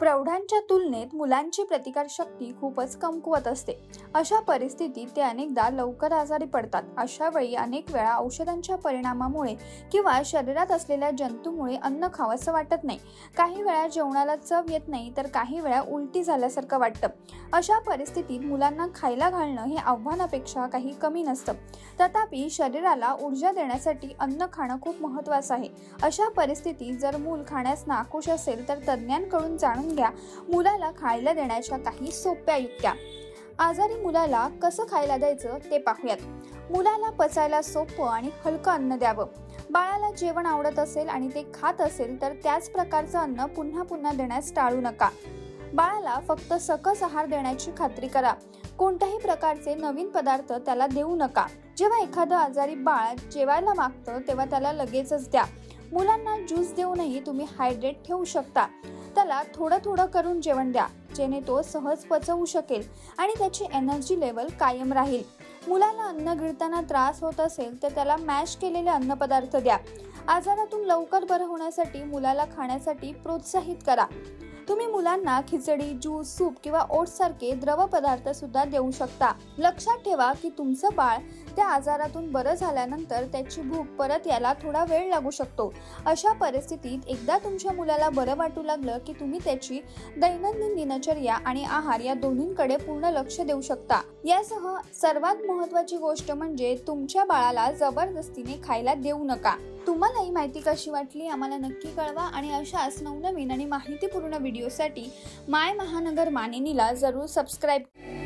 प्रौढांच्या तुलनेत मुलांची प्रतिकारशक्ती खूपच कमकुवत असते. अशा परिस्थितीत ते अनेकदा लवकर आजारी पडतात. अशा वेळी अनेक वेळा औषधांच्या परिणामामुळे किंवा शरीरात असलेल्या जंतूमुळे अन्न खावंसं वाटत नाही. काही वेळा जेवणाला चव येत नाही तर काही वेळा उलटी झाल्यासारखं वाटतं. अशा परिस्थितीत मुलांना खायला घालणं हे आव्हानापेक्षा काही कमी नसतं. तथापि शरीराला ऊर्जा देण्यासाठी अन्न खाणं खूप महत्त्वाचं आहे. अशा परिस्थितीत जर मूल खाण्यास नाखुश असेल तर तज्ज्ञांकडून जाणून घ्या. मुलाला खायला देण्याच्या काही सोप्या युक्त्या. आजारी मुलाला कसं खायला द्यायचं ते पाहूयात. मुलाला पचायला सोपं आणि हलकं अन्न द्यावं. बाळाला जेवण आवडत असेल आणि ते खात असेल तर त्याच प्रकारचं अन्न पुन्हा पुन्हा देण्यास टाळू नका. बाळाला फक्त सकस आहार देण्याची खात्री करा. कोणत्याही प्रकारचे नवीन पदार्थ त्याला देऊ नका. जेव्हा एखादं आजारी बाळ जेवायला मागतं तेव्हा त्याला लगेचच द्या. मुलांना ज्यूस देऊनही तुम्ही हायड्रेट ठेवू शकता. त्याला थोडं थोडं करून जेवण द्या जेणे तो सहज पचवू शकेल आणि त्याची एनर्जी लेवल कायम राहील. मुलाला अन्न गिळताना त्रास होत असेल तर त्याला मॅश केलेले अन्नपदार्थ द्या. आजारातून लवकर बरं होण्यासाठी मुलाला खाण्यासाठी प्रोत्साहित करा. तुम्ही मुलांना खिचडी ज्यूस सूप किंवा ओट्स सारखे द्रव पदार्थ सुद्धा देऊ शकता. लक्षात ठेवा की तुमचं बाळ त्या आजारातून बरं झाल्यानंतर त्याची भूक परत यायला थोडा वेळ लागू शकतो. अशा परिस्थितीत एकदा तुमच्या मुलाला बरं वाटू लागलं की तुम्ही त्याची दैनंदिन दिनचर्या आणि आहार या दोन्हींकडे पूर्ण लक्ष देऊ शकता. यासह सर्वात महत्वाची गोष्ट म्हणजे तुमच्या बाळाला जबरदस्तीने खायला देऊ नका. तुम्हाला ही माहिती कशी वाटली? आम्हाला नक्की कळवा आणि अशाच नवनवीन आणि माहितीपूर्ण व्हिडिओसाठी माय महानगर मानिनीला जरूर सबस्क्राईब